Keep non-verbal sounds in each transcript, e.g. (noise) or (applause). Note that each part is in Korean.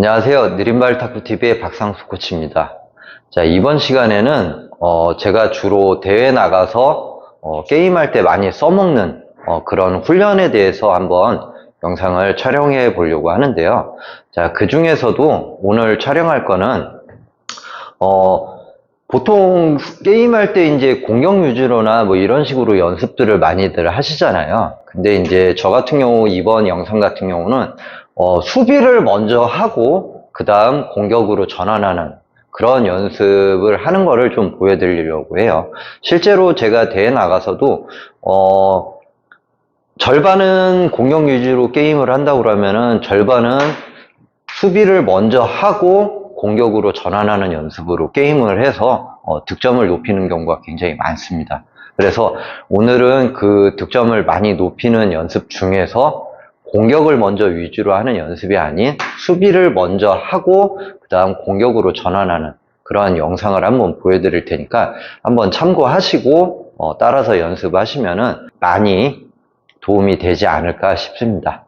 안녕하세요. 느린발 탁구TV의 박상수 코치입니다. 자, 이번 시간에는, 어, 제가 주로 대회 나가서, 어, 게임할 때 많이 써먹는, 어, 그런 훈련에 대해서 한번 영상을 촬영해 보려고 하는데요. 자, 그 중에서도 오늘 촬영할 거는, 어, 보통 게임할 때 이제 공격 위주로나 뭐 이런 식으로 연습들을 많이들 하시잖아요. 근데 이제 저 같은 경우 이번 영상 같은 경우는 어, 수비를 먼저 하고 그 다음 공격으로 전환하는 그런 연습을 하는 거를 좀 보여드리려고 해요. 실제로 제가 대회 나가서도 어, 절반은 공격 위주로 게임을 한다고 그러면은 절반은 수비를 먼저 하고 공격으로 전환하는 연습으로 게임을 해서 어, 득점을 높이는 경우가 굉장히 많습니다. 그래서 오늘은 그 득점을 많이 높이는 연습 중에서 공격을 먼저 위주로 하는 연습이 아닌 수비를 먼저 하고 그 다음 공격으로 전환하는 그러한 영상을 한번 보여드릴 테니까 한번 참고하시고 어, 따라서 연습하시면은 많이 도움이 되지 않을까 싶습니다.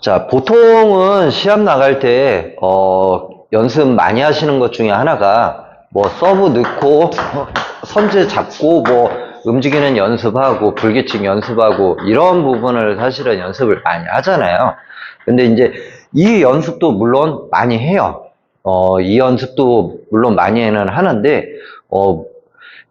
자, 보통은 시합 나갈 때, 어, 연습 많이 하시는 것 중에 하나가, 뭐, 서브 넣고, 어, (laughs) 선제 잡고, 뭐, 움직이는 연습하고, 불규칙 연습하고, 이런 부분을 사실은 연습을 많이 하잖아요. 근데 이제, 이 연습도 물론 많이 해요. 어, 이 연습도 물론 많이는 하는데, 어,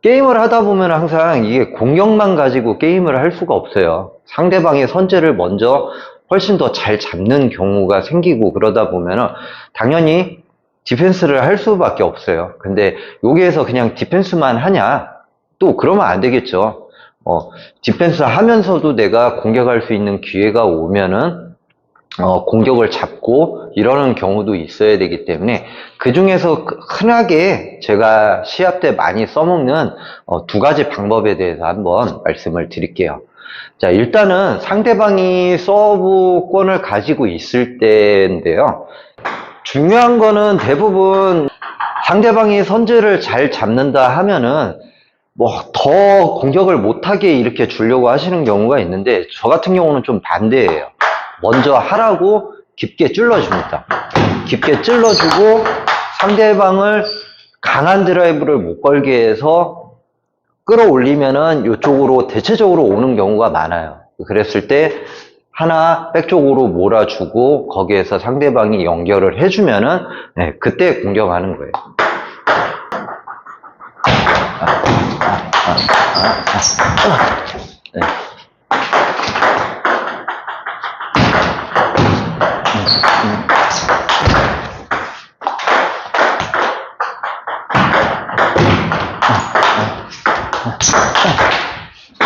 게임을 하다 보면 항상 이게 공격만 가지고 게임을 할 수가 없어요. 상대방의 선제를 먼저 훨씬 더 잘 잡는 경우가 생기고 그러다 보면은 당연히 디펜스를 할 수밖에 없어요. 근데 여기에서 그냥 디펜스만 하냐? 또 그러면 안 되겠죠. 어, 디펜스 하면서도 내가 공격할 수 있는 기회가 오면은 어, 공격을 잡고 이러는 경우도 있어야 되기 때문에 그 중에서 흔하게 제가 시합 때 많이 써먹는 어, 두 가지 방법에 대해서 한번 말씀을 드릴게요. 자, 일단은 상대방이 서브권을 가지고 있을 때인데요. 중요한 거는 대부분 상대방이 선제를 잘 잡는다 하면은 뭐 더 공격을 못하게 이렇게 주려고 하시는 경우가 있는데 저 같은 경우는 좀 반대예요. 먼저 하라고 깊게 찔러줍니다. 깊게 찔러주고 상대방을 강한 드라이브를 못 걸게 해서 끌어올리면은 이쪽으로 대체적으로 오는 경우가 많아요. 그랬을 때 하나 백쪽으로 몰아주고 거기에서 상대방이 연결을 해주면은 네, 그때 공격하는 거예요. 네.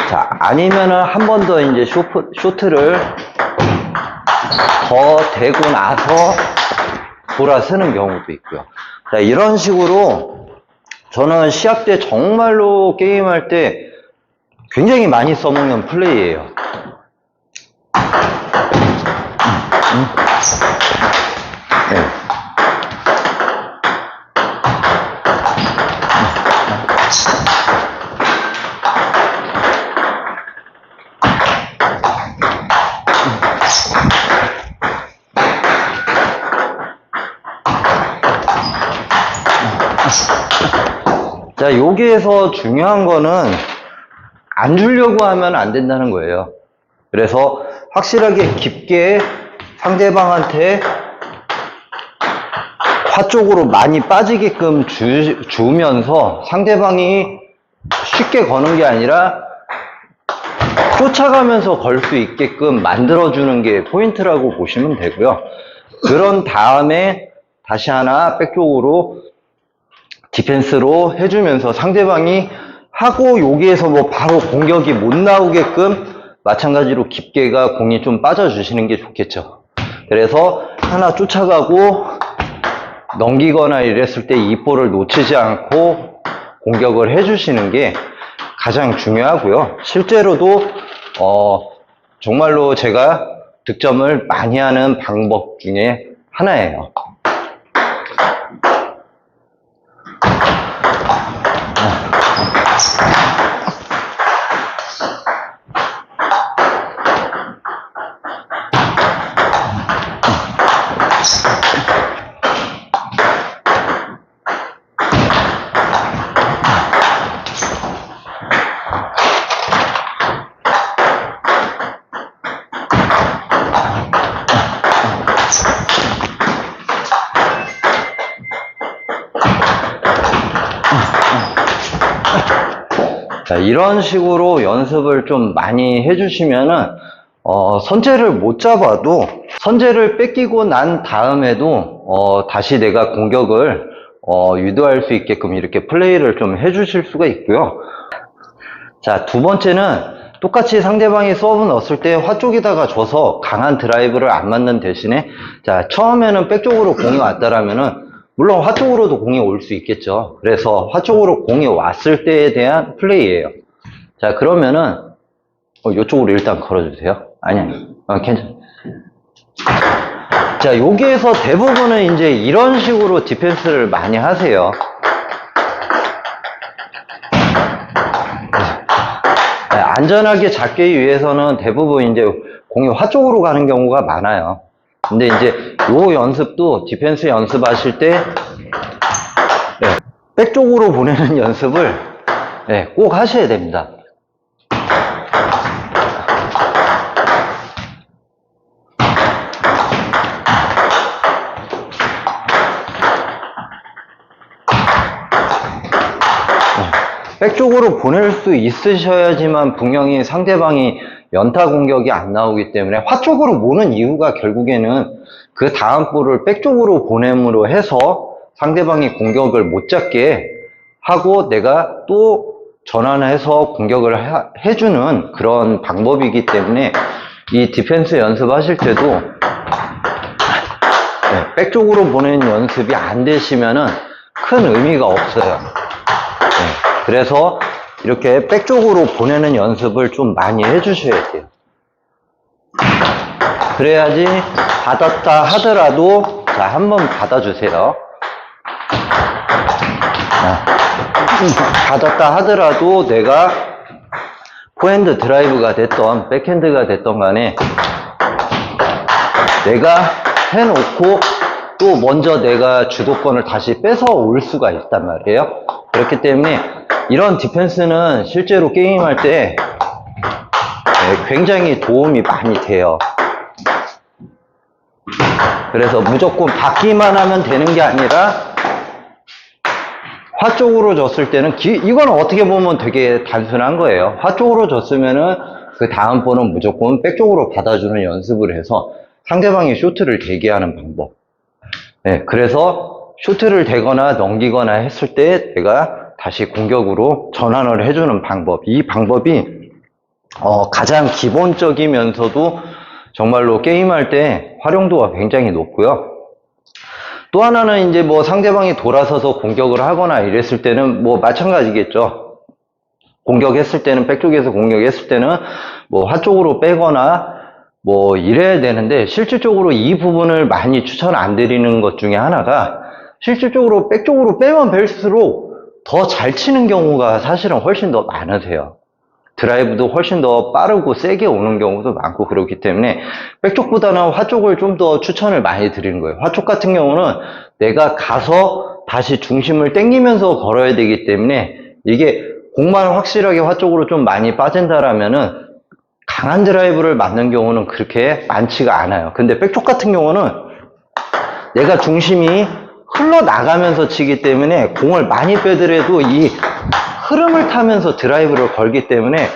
자, 아니면은 한 번 더 이제 쇼트, 쇼트를 더 대고 나서 돌아 서는 경우도 있고요. 자, 이런 식으로 저는 시합 때 정말로 게임할 때 굉장히 많이 써먹는 플레이예요. 음, 네. 자, 여기에서 중요한 거는 안 주려고 하면 안 된다는 거예요. 그래서 확실하게 깊게 상대방한테 화 쪽으로 많이 빠지게끔 주, 주면서 상대방이 쉽게 거는 게 아니라 쫓아가면서 걸 수 있게끔 만들어주는 게 포인트라고 보시면 되고요. 그런 다음에 다시 하나 백쪽으로 디펜스로 해주면서 상대방이 하고 여기에서 뭐 바로 공격이 못 나오게끔 마찬가지로 깊게가 공이 좀 빠져주시는 게 좋겠죠. 그래서 하나 쫓아가고 넘기거나 이랬을 때 이 볼을 놓치지 않고 공격을 해주시는 게 가장 중요하고요. 실제로도 어, 정말로 제가 득점을 많이 하는 방법 중에 하나예요. 자, 이런 식으로 연습을 좀 많이 해주시면은, 어, 선제를 못 잡아도, 선제를 뺏기고 난 다음에도, 어, 다시 내가 공격을, 어, 유도할 수 있게끔 이렇게 플레이를 좀 해주실 수가 있고요. 자, 두 번째는, 똑같이 상대방이 서브 넣었을 때 화 쪽에다가 줘서 강한 드라이브를 안 맞는 대신에, 자, 처음에는 백 쪽으로 공이 왔다라면은, 물론 화 쪽으로도 공이 올 수 있겠죠. 그래서 화 쪽으로 공이 왔을 때에 대한 플레이예요. 자, 그러면은 어, 이쪽으로 일단 걸어주세요. 아니, 아니. 어, 괜찮아. 자, 여기에서 대부분은 이제 이런 식으로 디펜스를 많이 하세요. 네, 안전하게 잡기 위해서는 대부분 이제 공이 화 쪽으로 가는 경우가 많아요. 근데 이제 요 연습도 디펜스 연습하실 때 네, 백 쪽으로 보내는 연습을 네, 꼭 하셔야 됩니다. 백 쪽으로 보낼 수 있으셔야지만 분명히 상대방이 연타 공격이 안 나오기 때문에 화 쪽으로 모는 이유가 결국에는 그 다음 볼을 백 쪽으로 보냄으로 해서 상대방이 공격을 못 잡게 하고 내가 또 전환해서 공격을 하- 해주는 그런 방법이기 때문에 이 디펜스 연습하실 때도 네, 백 쪽으로 보내는 연습이 안 되시면은 큰 의미가 없어요. 네, 그래서 이렇게 백 쪽으로 보내는 연습을 좀 많이 해주셔야 돼요. 그래야지 받았다 하더라도 자 한 번 받아주세요. 자, (laughs) 받았다 하더라도 내가 포핸드 드라이브가 됐던 백핸드가 됐던 간에 내가 해놓고 또 먼저 내가 주도권을 다시 뺏어 올 수가 있단 말이에요. 그렇기 때문에 이런 디펜스는 실제로 게임할 때 네, 굉장히 도움이 많이 돼요. 그래서 무조건 받기만 하면 되는 게 아니라 화 쪽으로 줬을 때는 기- 이건 어떻게 보면 되게 단순한 거예요. 화 쪽으로 줬으면은 그 다음 번은 무조건 백 쪽으로 받아주는 연습을 해서 상대방이 쇼트를 대기하는 방법. 네, 그래서 쇼트를 대거나 넘기거나 했을 때 내가 다시 공격으로 전환을 해주는 방법. 이 방법이 어, 가장 기본적이면서도 정말로 게임할 때 활용도가 굉장히 높고요. 또 하나는 이제 뭐 상대방이 돌아서서 공격을 하거나 이랬을 때는 뭐 마찬가지겠죠. 공격했을 때는 백쪽에서 공격했을 때는 뭐 화쪽으로 빼거나 뭐 이래야 되는데 실질적으로 이 부분을 많이 추천 안 드리는 것 중에 하나가 실질적으로 백쪽으로 빼면 뺄수록 더 잘 치는 경우가 사실은 훨씬 더 많으세요. 드라이브도 훨씬 더 빠르고 세게 오는 경우도 많고 그렇기 때문에 백쪽보다는 화쪽을 좀 더 추천을 많이 드리는 거예요. 화쪽 같은 경우는 내가 가서 다시 중심을 당기면서 걸어야 되기 때문에 이게 공만 확실하게 화쪽으로 좀 많이 빠진다라면은 강한 드라이브를 맞는 경우는 그렇게 많지가 않아요. 근데 백쪽 같은 경우는 내가 중심이 흘러나가면서 치기 때문에 공을 많이 빼더라도 이 흐름을 타면서 드라이브를 걸기 때문에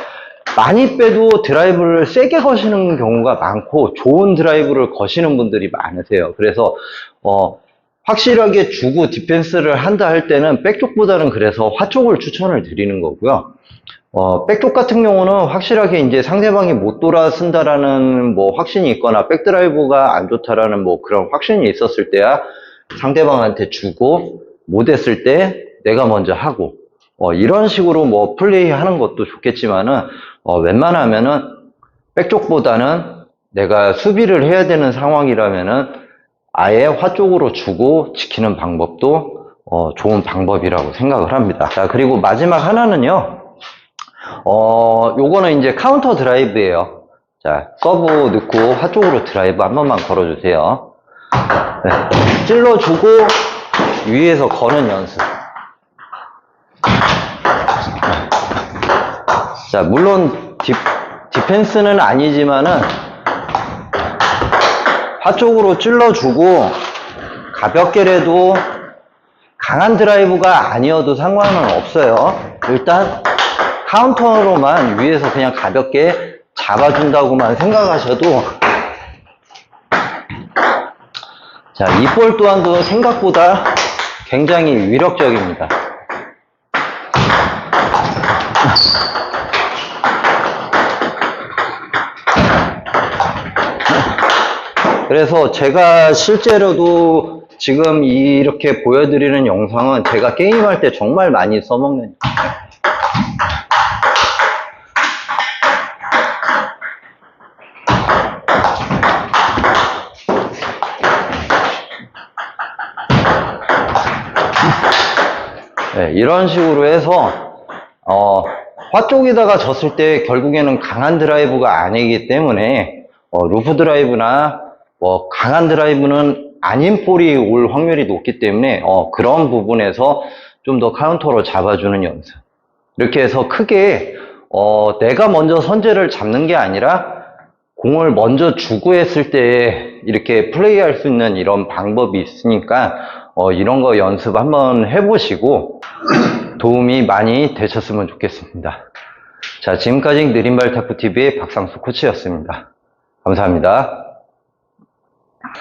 많이 빼도 드라이브를 세게 거시는 경우가 많고 좋은 드라이브를 거시는 분들이 많으세요. 그래서 어, 확실하게 주고 디펜스를 한다 할 때는 백쪽보다는 그래서 화쪽을 추천을 드리는 거고요. 어, 백쪽 같은 경우는 확실하게 이제 상대방이 못 돌아 쓴다라는 뭐 확신이 있거나 백드라이브가 안 좋다라는 뭐 그런 확신이 있었을 때야 상대방한테 주고 못 했을 때 내가 먼저 하고 어, 이런 식으로 뭐 플레이 하는 것도 좋겠지만은 어, 웬만하면은 백쪽보다는 내가 수비를 해야 되는 상황이라면은 아예 화 쪽으로 주고 지키는 방법도 어, 좋은 방법이라고 생각을 합니다. 자, 그리고 마지막 하나는요. 어, 요거는 이제 카운터 드라이브예요. 자, 서브 넣고 화 쪽으로 드라이브 한 번만 걸어주세요. 네, 찔러주고 위에서 거는 연습. 자, 물론 디, 디펜스는 아니지만은 화 쪽으로 찔러주고 가볍게라도 강한 드라이브가 아니어도 상관은 없어요. 일단 카운터로만 위에서 그냥 가볍게 잡아준다고만 생각하셔도 자, 이 볼 또한도 생각보다 굉장히 위력적입니다. 그래서 제가 실제로도 지금 이렇게 보여드리는 영상은 제가 게임할 때 정말 많이 써먹는 네, 이런 식으로 해서 어, 화 쪽에다가 졌을 때 결국에는 강한 드라이브가 아니기 때문에 어, 루프 드라이브나 뭐 강한 드라이브는 아닌 볼이 올 확률이 높기 때문에 어, 그런 부분에서 좀 더 카운터로 잡아주는 연습. 이렇게 해서 크게 어, 내가 먼저 선제를 잡는 게 아니라 공을 먼저 주고 했을 때 이렇게 플레이할 수 있는 이런 방법이 있으니까 어, 이런 거 연습 한번 해보시고 (clears throat) 도움이 많이 되셨으면 좋겠습니다. 자, 지금까지 느린발 탁구TV의 박상수 코치였습니다. 감사합니다.